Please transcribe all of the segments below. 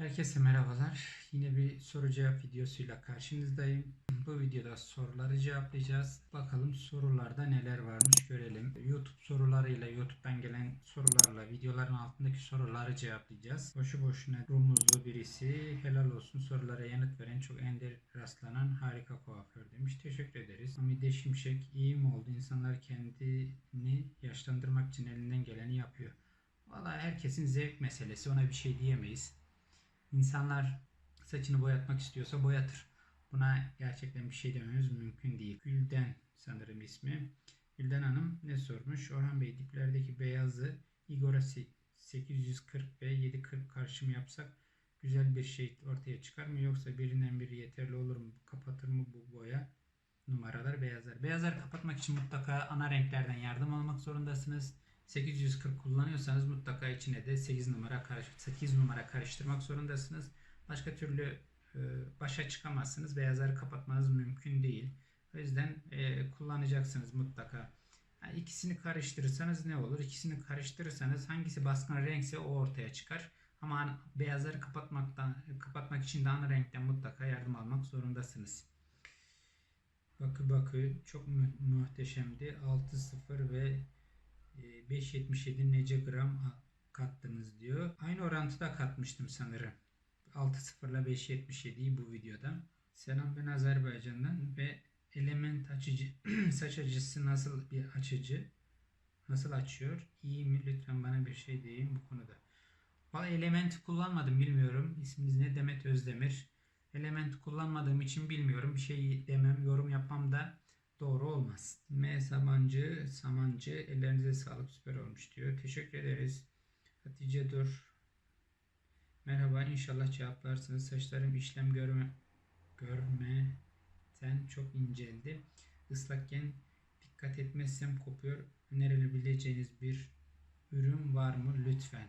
Herkese merhabalar. Yine bir soru cevap videosuyla karşınızdayım. Bu videoda soruları cevaplayacağız. Bakalım sorularda neler varmış görelim. YouTube sorularıyla, YouTube'dan gelen sorularla, videoların altındaki soruları cevaplayacağız. Boşu boşuna rumuzlu birisi, helal olsun sorulara yanıt veren çok ender rastlanan harika kuaför demiş. Teşekkür ederiz. Hamide Şimşek iyi mi oldu? İnsanlar kendini yaşlandırmak için elinden geleni yapıyor. Valla herkesin zevk meselesi ona bir şey diyemeyiz. İnsanlar saçını boyatmak istiyorsa boyatır. Buna gerçekten bir şey dememiz mümkün değil. Gülden sanırım ismi. Gülden Hanım ne sormuş? Orhan Bey diplerdeki beyazı Igor'a se- 840 ve 740 karşım yapsak güzel bir şey ortaya çıkar mı? Yoksa birinden biri yeterli olur mu? Kapatır mı bu boya? Numaralar beyazlar. Beyazları kapatmak için mutlaka ana renklerden yardım almak zorundasınız. 840 kullanıyorsanız mutlaka içine de 8 numara karış 8 numara karıştırmak zorundasınız. Başka türlü e, başa çıkamazsınız. Beyazları kapatmanız mümkün değil. O yüzden e, kullanacaksınız mutlaka. Ha, ikisini karıştırırsanız ne olur? İkisini karıştırırsanız hangisi baskın renkse o ortaya çıkar. Ama beyazları kapatmaktan kapatmak için de ana renkten mutlaka yardım almak zorundasınız. Bakı bakı çok mu- muhteşemdi. 6-0 ve 5.77 nece gram kattınız diyor. Aynı orantıda katmıştım sanırım. 6.0 ile 5.77'yi bu videoda. Selam ben Azerbaycan'dan ve element açıcı saç açıcısı nasıl bir açıcı? Nasıl açıyor? İyi mi? Lütfen bana bir şey deyin bu konuda. Valla element kullanmadım bilmiyorum. İsminiz ne? Demet Özdemir. Element kullanmadığım için bilmiyorum. Bir şey demem, yorum yapmam da doğru olmaz. M Sabancı, Samancı ellerinize sağlık süper olmuş diyor. Teşekkür ederiz. Hatice Dur. Merhaba inşallah cevaplarsınız. Saçlarım işlem görme görmeden çok inceldi. Islakken dikkat etmezsem kopuyor. Önerebileceğiniz bir ürün var mı lütfen?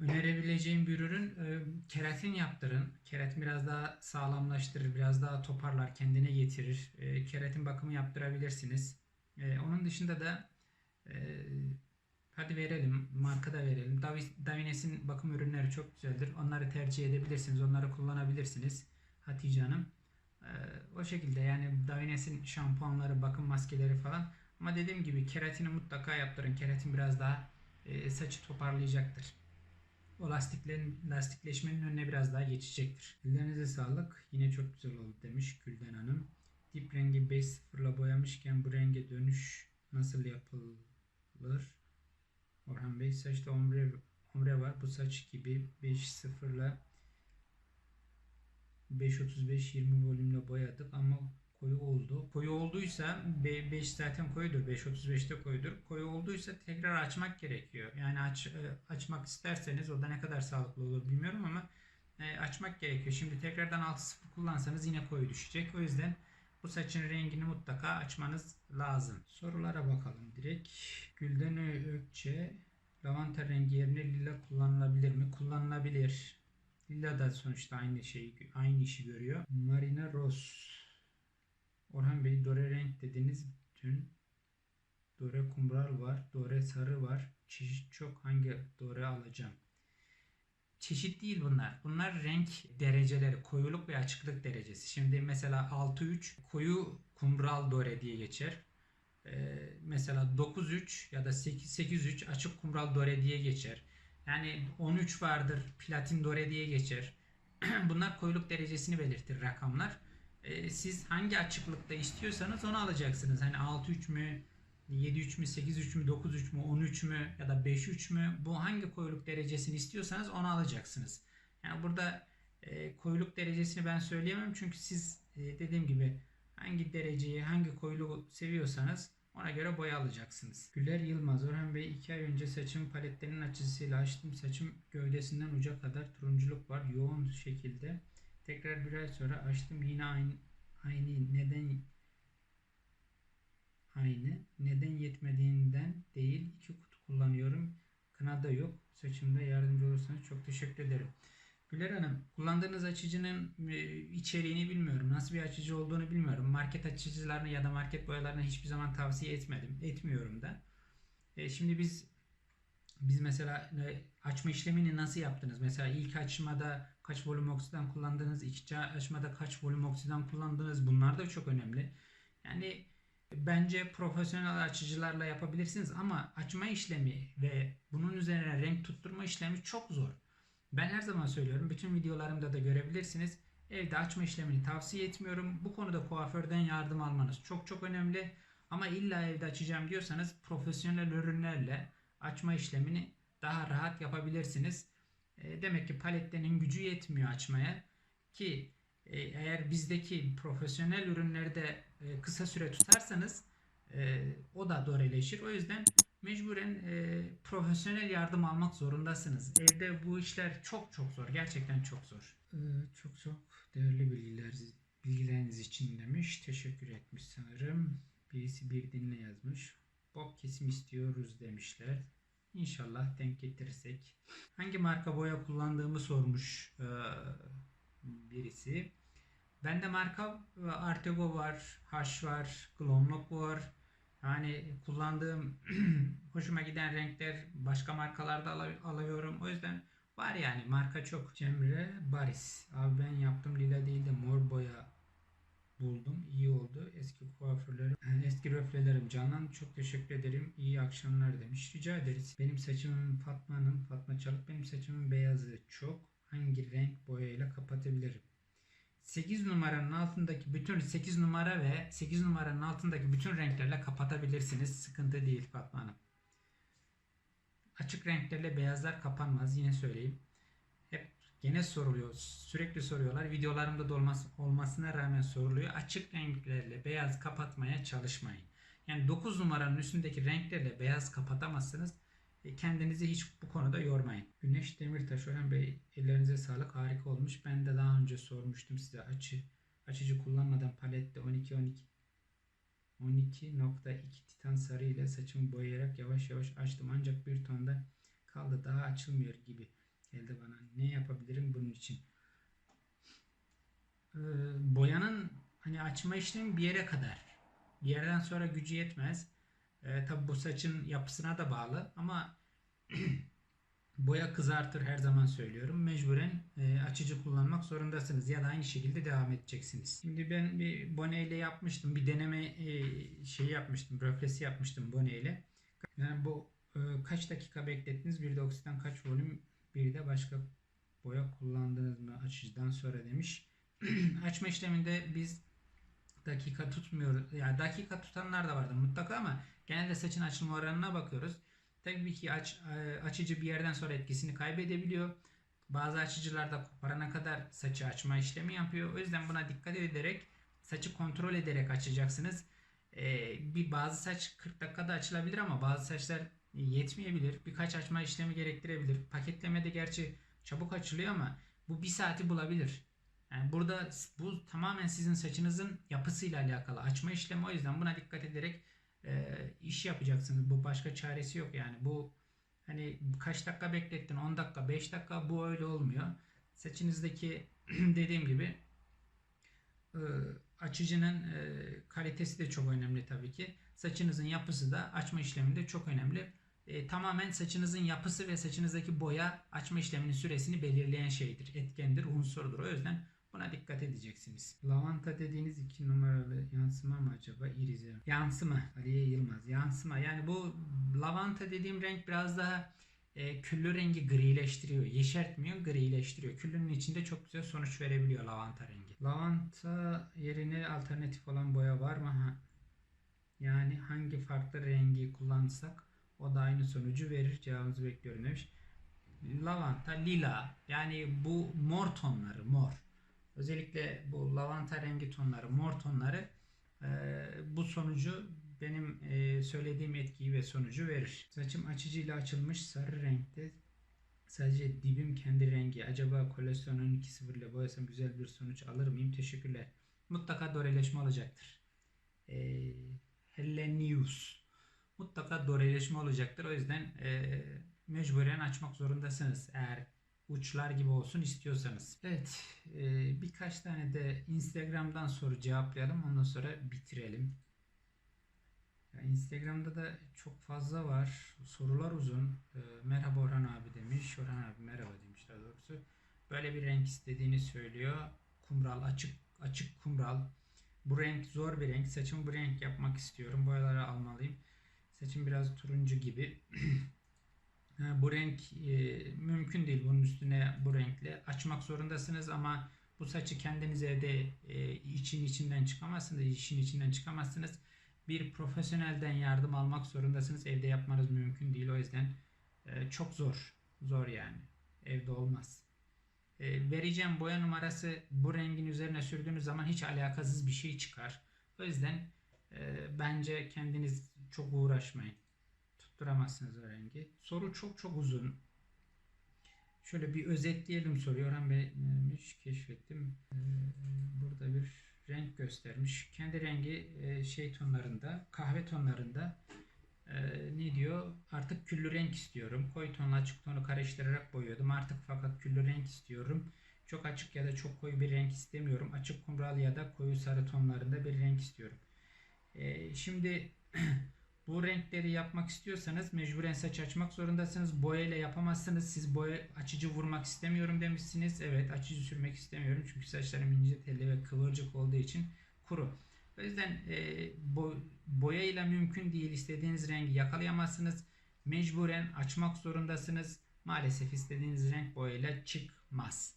Önerebileceğim bir ürün e, keratin yaptırın. Keratin biraz daha sağlamlaştırır, biraz daha toparlar, kendine getirir. E, keratin bakımı yaptırabilirsiniz. E, onun dışında da e, hadi verelim, marka da verelim. Davi- Davines'in bakım ürünleri çok güzeldir. Onları tercih edebilirsiniz, onları kullanabilirsiniz Hatice Hanım. E, o şekilde yani Davines'in şampuanları, bakım maskeleri falan. Ama dediğim gibi keratini mutlaka yaptırın. Keratin biraz daha e, saçı toparlayacaktır o lastiklerin lastikleşmenin önüne biraz daha geçecektir. Ellerinize sağlık. Yine çok güzel oldu demiş Gülden Hanım. Dip rengi 5.0 ile boyamışken bu renge dönüş nasıl yapılır? Orhan Bey saçta ombre, ombre var. Bu saç gibi 5.0 ile 5.35-20 volümle boyadık ama koyu oldu. Koyu olduysa 5 zaten koyudur. 5.35'te koyudur. Koyu olduysa tekrar açmak gerekiyor. Yani aç e, açmak isterseniz o da ne kadar sağlıklı olur bilmiyorum ama e, açmak gerekiyor. Şimdi tekrardan 6.0 kullansanız yine koyu düşecek. O yüzden bu saçın rengini mutlaka açmanız lazım. Sorulara bakalım direkt. Gülden Ökçe lavanta rengi yerine lila kullanılabilir mi? Kullanılabilir. Lila da sonuçta aynı şeyi aynı işi görüyor. Marina Rose Orhan Bey Dore renk dediniz dün. Dore kumral var. Dore sarı var. Çeşit çok. Hangi Dore alacağım? Çeşit değil bunlar. Bunlar renk dereceleri. Koyuluk ve açıklık derecesi. Şimdi mesela 6-3 koyu kumral Dore diye geçer. Ee, mesela 9-3 ya da 8-3 açık kumral Dore diye geçer. Yani 13 vardır platin Dore diye geçer. Bunlar koyuluk derecesini belirtir rakamlar e, siz hangi açıklıkta istiyorsanız onu alacaksınız. Hani 6-3 mü, 7-3 mü, 8-3 mü, 9-3 mü, 13 mü ya da 5-3 mü bu hangi koyuluk derecesini istiyorsanız onu alacaksınız. Yani burada e, koyuluk derecesini ben söyleyemem çünkü siz e, dediğim gibi hangi dereceyi, hangi koyuluğu seviyorsanız ona göre boya alacaksınız. Güler Yılmaz, Orhan Bey 2 ay önce saçım paletlerinin açısıyla açtım. Saçım gövdesinden uca kadar turunculuk var yoğun şekilde. Tekrar bir ay sonra açtım yine aynı, aynı neden aynı neden yetmediğinden değil iki kutu kullanıyorum. Kınada yok. Saçımda yardımcı olursanız çok teşekkür ederim. Güler Hanım kullandığınız açıcının e, içeriğini bilmiyorum. Nasıl bir açıcı olduğunu bilmiyorum. Market açıcılarını ya da market boyalarını hiçbir zaman tavsiye etmedim. Etmiyorum da. E, şimdi biz biz mesela açma işlemini nasıl yaptınız? Mesela ilk açmada kaç volüm oksidan kullandınız? İkinci açmada kaç volüm oksidan kullandınız? Bunlar da çok önemli. Yani bence profesyonel açıcılarla yapabilirsiniz ama açma işlemi ve bunun üzerine renk tutturma işlemi çok zor. Ben her zaman söylüyorum. Bütün videolarımda da görebilirsiniz. Evde açma işlemini tavsiye etmiyorum. Bu konuda kuaförden yardım almanız çok çok önemli. Ama illa evde açacağım diyorsanız profesyonel ürünlerle açma işlemini daha rahat yapabilirsiniz. E, demek ki paletlerin gücü yetmiyor açmaya ki e, eğer bizdeki profesyonel ürünlerde e, kısa süre tutarsanız o da doreleşir. O yüzden mecburen profesyonel yardım almak zorundasınız. Evde bu işler çok çok zor. Gerçekten çok zor. Çok çok değerli bilgiler bilgileriniz için demiş. Teşekkür etmiş sanırım. Birisi bir dinle yazmış. Bob kesim istiyoruz demişler. İnşallah denk getirirsek. Hangi marka boya kullandığımı sormuş e, birisi. Bende marka e, Artego var, H var, Glomlock var. Yani kullandığım hoşuma giden renkler başka markalarda al- alıyorum. O yüzden var yani marka çok. Cemre Baris. Abi ben yaptım lila değil de mor boya buldum. İyi oldu. Eski kuaförlerim, eski röflelerim Canan çok teşekkür ederim. İyi akşamlar demiş. Rica ederiz. Benim saçımın Fatma'nın, Fatma Çalık benim saçımın beyazı çok. Hangi renk boyayla kapatabilirim? 8 numaranın altındaki bütün 8 numara ve 8 numaranın altındaki bütün renklerle kapatabilirsiniz. Sıkıntı değil Fatma Hanım. Açık renklerle beyazlar kapanmaz. Yine söyleyeyim. Gene soruluyor. Sürekli soruyorlar. Videolarımda da olmaz, olmasına rağmen soruluyor. Açık renklerle beyaz kapatmaya çalışmayın. Yani 9 numaranın üstündeki renklerle beyaz kapatamazsınız. E, kendinizi hiç bu konuda yormayın. Güneş Demirtaş Orhan Bey ellerinize sağlık harika olmuş. Ben de daha önce sormuştum size açı açıcı kullanmadan palette 12 12 12.2 titan sarı ile saçımı boyayarak yavaş yavaş açtım ancak bir tonda kaldı daha açılmıyor gibi geldi bana. Ne yapabilirim bunun için? Ee, boyanın hani açma işlemi bir yere kadar. Bir yerden sonra gücü yetmez. E, tabi bu saçın yapısına da bağlı ama boya kızartır her zaman söylüyorum. Mecburen e, açıcı kullanmak zorundasınız ya da aynı şekilde devam edeceksiniz. Şimdi ben bir boneyle yapmıştım. Bir deneme e, şeyi yapmıştım. Röflesi yapmıştım boneyle. Yani bu e, kaç dakika beklettiniz? Bir de oksiden kaç volüm? Bir de başka boya kullandınız mı açıcıdan sonra demiş. Açma işleminde biz dakika tutmuyoruz. Yani dakika tutanlar da vardır mutlaka ama genelde saçın açılma oranına bakıyoruz. Tabii ki aç, açıcı bir yerden sonra etkisini kaybedebiliyor. Bazı açıcılar da koparana kadar saçı açma işlemi yapıyor. O yüzden buna dikkat ederek saçı kontrol ederek açacaksınız. Ee, bir bazı saç 40 dakikada açılabilir ama bazı saçlar yetmeyebilir. Birkaç açma işlemi gerektirebilir. Paketlemede gerçi çabuk açılıyor ama bu bir saati bulabilir. Yani burada bu tamamen sizin saçınızın yapısıyla alakalı açma işlemi o yüzden buna dikkat ederek e, iş yapacaksınız. Bu başka çaresi yok yani. Bu hani kaç dakika beklettin 10 dakika 5 dakika bu öyle olmuyor. Saçınızdaki dediğim gibi e, açıcının e, kalitesi de çok önemli tabii ki. Saçınızın yapısı da açma işleminde çok önemli. E, tamamen saçınızın yapısı ve saçınızdaki boya açma işleminin süresini belirleyen şeydir. Etkendir, unsurdur. O yüzden Buna dikkat edeceksiniz. Lavanta dediğiniz iki numaralı yansıma mı acaba? İrize. Yansıma. Aliye Yılmaz. Yansıma. Yani bu lavanta dediğim renk biraz daha e, küllü rengi grileştiriyor. Yeşertmiyor, grileştiriyor. Küllünün içinde çok güzel sonuç verebiliyor lavanta rengi. Lavanta yerine alternatif olan boya var mı? Ha. Yani hangi farklı rengi kullansak o da aynı sonucu verir. Cevabınızı bekliyorum demiş. Lavanta, lila yani bu mor tonları mor. Özellikle bu lavanta rengi tonları, mor tonları e, bu sonucu benim e, söylediğim etkiyi ve sonucu verir. Saçım açıcıyla açılmış sarı renkte. Sadece dibim kendi rengi. Acaba kolesterol 12.0 ile boyasam güzel bir sonuç alır mıyım? Teşekkürler. Mutlaka doreleşme olacaktır. E, Hellenius. Mutlaka doreleşme olacaktır. O yüzden e, mecburen açmak zorundasınız. Eğer uçlar gibi olsun istiyorsanız. Evet e, birkaç tane de Instagram'dan soru cevaplayalım ondan sonra bitirelim. Ya Instagram'da da çok fazla var. Sorular uzun. Ee, merhaba Orhan abi demiş. Orhan abi merhaba demiş daha doğrusu. Böyle bir renk istediğini söylüyor. Kumral açık açık kumral. Bu renk zor bir renk. Saçımı bu renk yapmak istiyorum. Boyaları almalıyım. Saçım biraz turuncu gibi. Bu renk e, mümkün değil. Bunun üstüne bu renkle açmak zorundasınız ama bu saçı kendiniz evde e, için içinden çıkamazsınız. işin içinden çıkamazsınız. Bir profesyonelden yardım almak zorundasınız. Evde yapmanız mümkün değil. O yüzden e, çok zor. Zor yani. Evde olmaz. E, vereceğim boya numarası bu rengin üzerine sürdüğünüz zaman hiç alakasız bir şey çıkar. O yüzden e, bence kendiniz çok uğraşmayın. Tutturamazsınız rengi. Soru çok çok uzun. Şöyle bir özetleyelim soruyu. Orhan Bey demiş, keşfettim. Ee, burada bir renk göstermiş. Kendi rengi e, şey tonlarında, kahve tonlarında e, ne diyor? Artık küllü renk istiyorum. Koyu tonla açık tonu karıştırarak boyuyordum. Artık fakat küllü renk istiyorum. Çok açık ya da çok koyu bir renk istemiyorum. Açık kumral ya da koyu sarı tonlarında bir renk istiyorum. E, şimdi bu renkleri yapmak istiyorsanız mecburen saç açmak zorundasınız. Boya ile yapamazsınız. Siz boya açıcı vurmak istemiyorum demişsiniz. Evet açıcı sürmek istemiyorum. Çünkü saçlarım ince telli ve kıvırcık olduğu için kuru. O yüzden e, bo boya ile mümkün değil. istediğiniz rengi yakalayamazsınız. Mecburen açmak zorundasınız. Maalesef istediğiniz renk boyayla çıkmaz.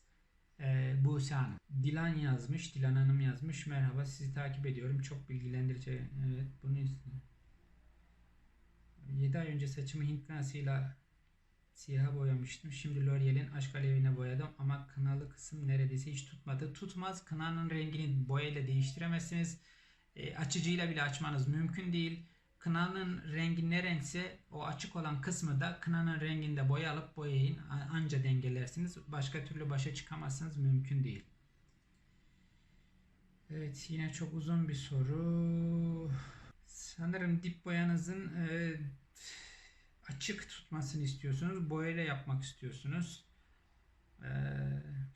Ee, Buse Hanım. Dilan yazmış. Dilan Hanım yazmış. Merhaba sizi takip ediyorum. Çok bilgilendirici. Evet bunu istiyorum. 7 ay önce saçımı Hint kınasıyla siyah boyamıştım. Şimdi L'Oreal'in aşk alevine boyadım ama kınalı kısım neredeyse hiç tutmadı. Tutmaz. Kınanın rengini boyayla değiştiremezsiniz. E, açıcıyla bile açmanız mümkün değil. Kınanın rengi ne renkse o açık olan kısmı da kınanın renginde boya alıp boyayın. Anca dengelersiniz. Başka türlü başa çıkamazsınız. Mümkün değil. Evet yine çok uzun bir soru. Sanırım dip boyanızın e, açık tutmasını istiyorsunuz. Boyayla yapmak istiyorsunuz. E,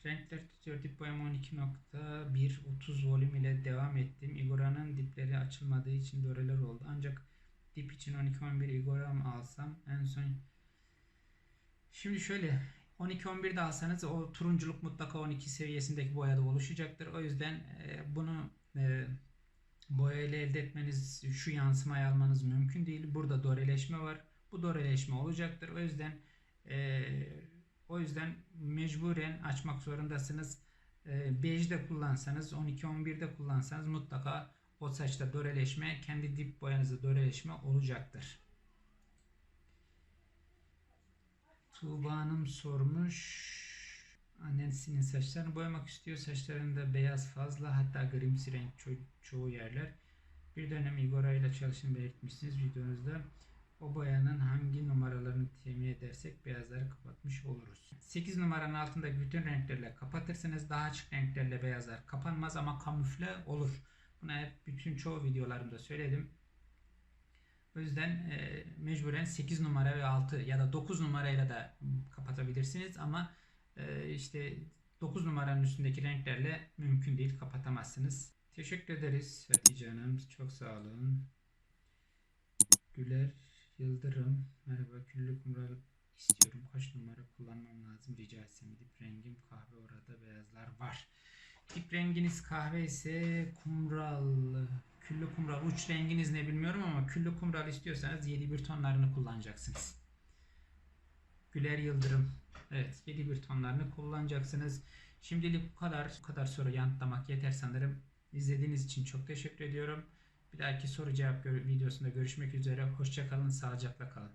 renkler tutuyor. Dip boyama 12.1 30 volüm ile devam ettim. Igora'nın dipleri açılmadığı için döreler oldu. Ancak dip için 12-11 Igora mı alsam en son Şimdi şöyle 12-11 de alsanız o turunculuk mutlaka 12 seviyesindeki boyada oluşacaktır. O yüzden e, bunu e, boya ile elde etmeniz, şu yansımayı almanız mümkün değil. Burada doreleşme var. Bu doreleşme olacaktır. O yüzden e, o yüzden mecburen açmak zorundasınız. E, bejde kullansanız, 12-11'de kullansanız mutlaka o saçta doreleşme, kendi dip boyanızda doreleşme olacaktır. Tuğba Hanım sormuş. Annesinin saçlarını boyamak istiyor. Saçlarında beyaz fazla hatta grimsi renk ço- çoğu yerler. Bir dönem Igora ile çalıştığını belirtmişsiniz videonuzda. O boyanın hangi numaralarını temin edersek beyazları kapatmış oluruz. 8 numaranın altındaki bütün renklerle kapatırsınız. Daha açık renklerle beyazlar kapanmaz ama kamufle olur. Bunu hep bütün çoğu videolarımda söyledim. O yüzden e, mecburen 8 numara ve 6 ya da 9 numarayla da kapatabilirsiniz ama e, işte 9 numaranın üstündeki renklerle mümkün değil kapatamazsınız. Teşekkür ederiz Hatice Hanım. Çok sağ olun. Güler Yıldırım. Merhaba küllü kumral istiyorum. Kaç numara kullanmam lazım rica etsem. Dip rengim kahve orada beyazlar var. Dip renginiz kahve ise kumral. Küllü kumral. Uç renginiz ne bilmiyorum ama küllü kumral istiyorsanız 7 tonlarını kullanacaksınız. Güler Yıldırım. Evet 7 tonlarını kullanacaksınız. Şimdilik bu kadar. Bu kadar soru yanıtlamak yeter sanırım. İzlediğiniz için çok teşekkür ediyorum. Bir dahaki soru cevap videosunda görüşmek üzere. Hoşçakalın, sağlıcakla kalın.